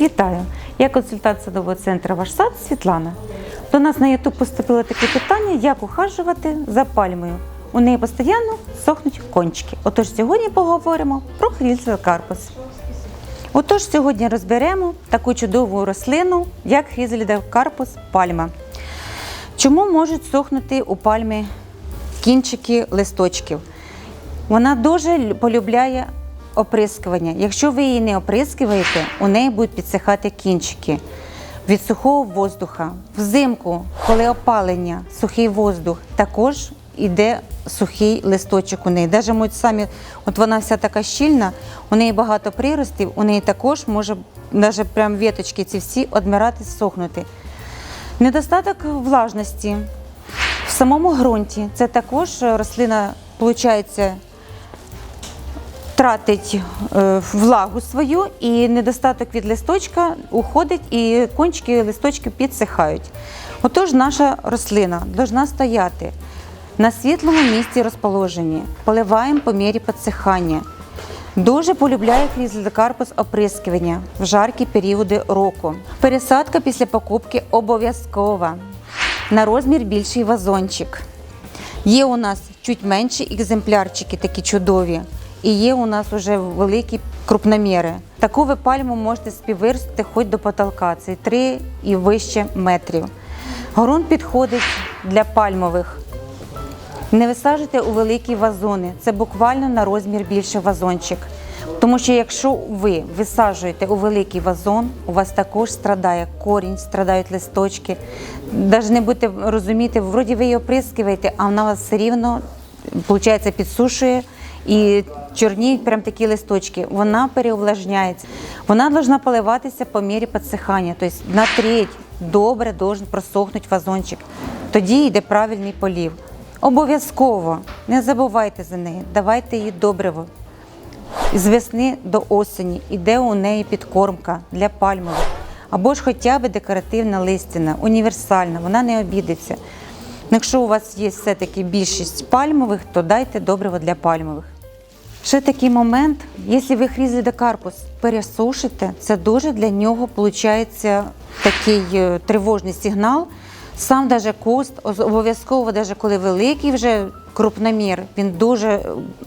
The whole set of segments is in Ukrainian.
Вітаю! Я консультант садового центру Ваш сад Світлана. До нас на YouTube поступило таке питання, як ухажувати за пальмою. У неї постійно сохнуть кончики. Отож, сьогодні поговоримо про хрізелькарпус. Отож, сьогодні розберемо таку чудову рослину, як хрізелькарпус пальма. Чому можуть сохнути у пальми кінчики листочків? Вона дуже полюбляє оприскування. Якщо ви її не оприскуєте, у неї будуть підсихати кінчики від сухого воздуха. Взимку, коли опалення, сухий воздух, також йде сухий листочок у неї. Даже ми самі, от вона вся така щільна, у неї багато приростів, у неї також може навіть прям віточки ці всі одмирати, сохнути. Недостаток влажності в самому ґрунті. Це також рослина, виходить, тратить е, влагу свою, і недостаток від листочка уходить, і кончики листочків підсихають. Отож, наша рослина повинна стояти на світлому місці розположенні, поливаємо по мірі підсихання. Дуже полюбляє хрізликарпус оприскування в жаркі періоди року. Пересадка після покупки обов'язкова. На розмір більший вазончик. Є у нас чуть менші екземплярчики, такі чудові, і є у нас вже великі крупноміри. Таку ви пальму можете співвиростити хоч до потолка, це 3 і вище метрів. Ґрунт підходить для пальмових. Не висаджуйте у великі вазони, це буквально на розмір більше вазончик. Тому що якщо ви висаджуєте у великий вазон, у вас також страдає корінь, страдають листочки. Навіть не будете розуміти, вроді ви її оприскуєте, а вона вас все рівно виходить, підсушує і чорніють прям такі листочки. Вона переувлажняється. Вона повинна поливатися по мірі підсихання, тобто на треть добре должен просохнути вазончик. Тоді йде правильний полів. Обов'язково не забувайте за неї, давайте їй добриво. З весни до осені іде у неї підкормка для пальмових. Або ж хоча б декоративна листяна, універсальна, вона не обідеться. Якщо у вас є все-таки більшість пальмових, то дайте добриво для пальмових. Ще такий момент, якщо ви хрізлідокарпус пересушите, це дуже для нього виходить такий е, тривожний сигнал. Сам даже куст, обов'язково, даже коли великий вже крупномір, він дуже е,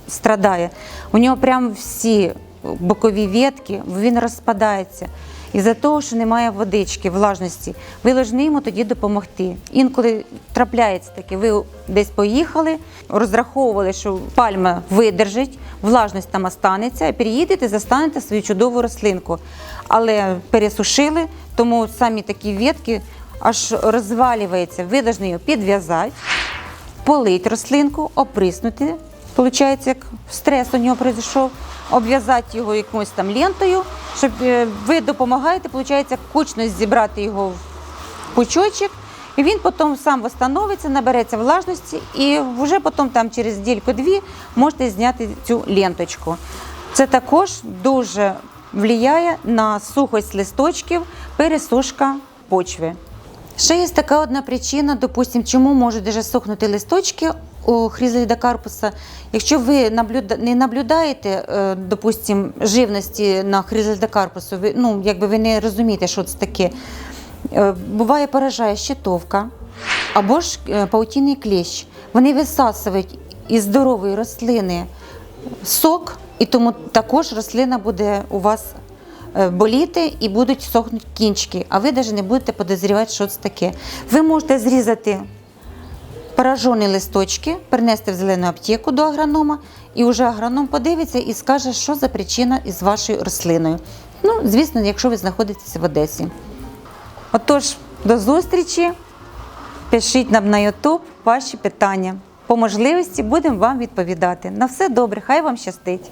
страдає. У нього прям всі бокові ветки, він розпадається. Із-за того, що немає водички, влажності, ви повинні йому тоді допомогти. Інколи трапляється таке, ви десь поїхали, розраховували, що пальма видержить, влажність там останеться, і переїдете, застанете свою чудову рослинку. Але пересушили, тому самі такі ветки аж розвалюються. Ви повинні його підв'язати, полить рослинку, оприснути. Получається, як стрес у нього пройшов, обв'язати його якоюсь там лентою, щоб е, ви допомагаєте, виходить, кучно зібрати його в пучочок, і він потім сам встановиться, набереться влажності, і вже потім там через дільку-дві можете зняти цю ленточку. Це також дуже впливає на сухость листочків, пересушка почви. Ще є така одна причина, допустим, чому можуть даже сохнути листочки у хризалідокарпуса. Якщо ви не наблюдаєте, е, допустим, живності на хризалідокарпусу, ви, ну, якби ви не розумієте, що це таке. Е, Буває поражає щитовка або ж е, паутінний клещ. Вони висасують із здорової рослини сок, і тому також рослина буде у вас боліти і будуть сохнути кінчики, а ви навіть не будете подозрівати, що це таке. Ви можете зрізати поражені листочки, принести в зелену аптеку до агронома, і вже агроном подивиться і скаже, що за причина із вашою рослиною. Ну, звісно, якщо ви знаходитеся в Одесі. Отож, до зустрічі. Пишіть нам на YouTube ваші питання. По можливості будемо вам відповідати. На все добре, хай вам щастить!